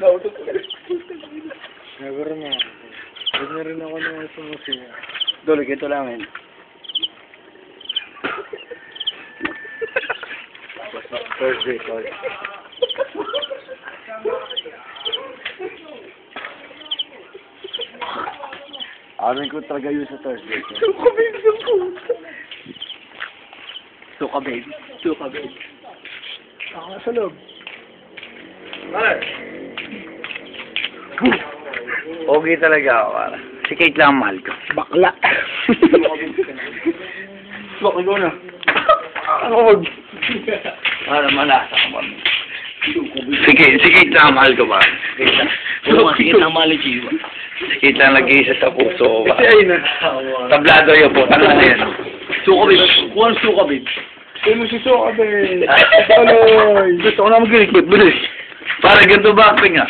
Nautot ko. Never na. Huwag na rin ako naman sumusiya. Dolo, ito lang yun. Thursday, sorry. Amin ko talaga yun sa Thursday. Suka, babe, suka. Suka, babe. Suka, babe. Ako na sa loob. Okay talaga ako, para. Si Kate lang ang mahal ko. Bakla. Bakit ko na? Ako wag. Para malasa ka ba? Si Kate, si Kate lang ang mahal ko ba? Si Kate lang mahal ni Chiwa. Si Kate lang nag-iisa sa puso ko ba? Tablado yun po, ano na yan? Suka, babe. Kung ano suka, babe? Kaya mo si Suka, babe. Gusto ko na mag-record, bilis. Para ganito ba acting ah?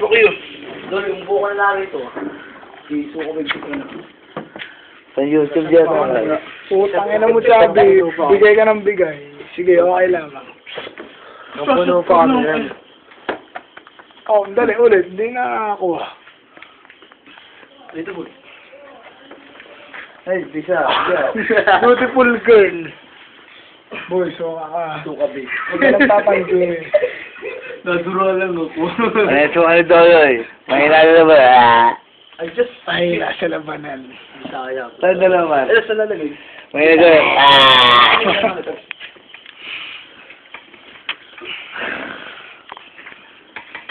Okay yun. Doon, yung buko na lang ito. Iso ko may buko na. Sa YouTube dyan. Putang ina mo sabi, bigay ka ng bigay. Sige, okay lang. Napuno pa kami yan. Oh, dali ulit. Hindi na nakakuha. Ito po. Ay, bisa. Beautiful girl. Boy, so ka. Suka, babe. Huwag ka nang tatanggi. Naduro lang ako. Ano ito, ano ito, yoy? Mahina na ba? I just... Ay, nasa labanan. Saan na naman? Ay, sa lalagay. Mahina ko eh.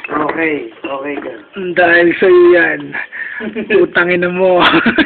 Okay, okay ka. Dahil sa'yo yan. Putangin na mo.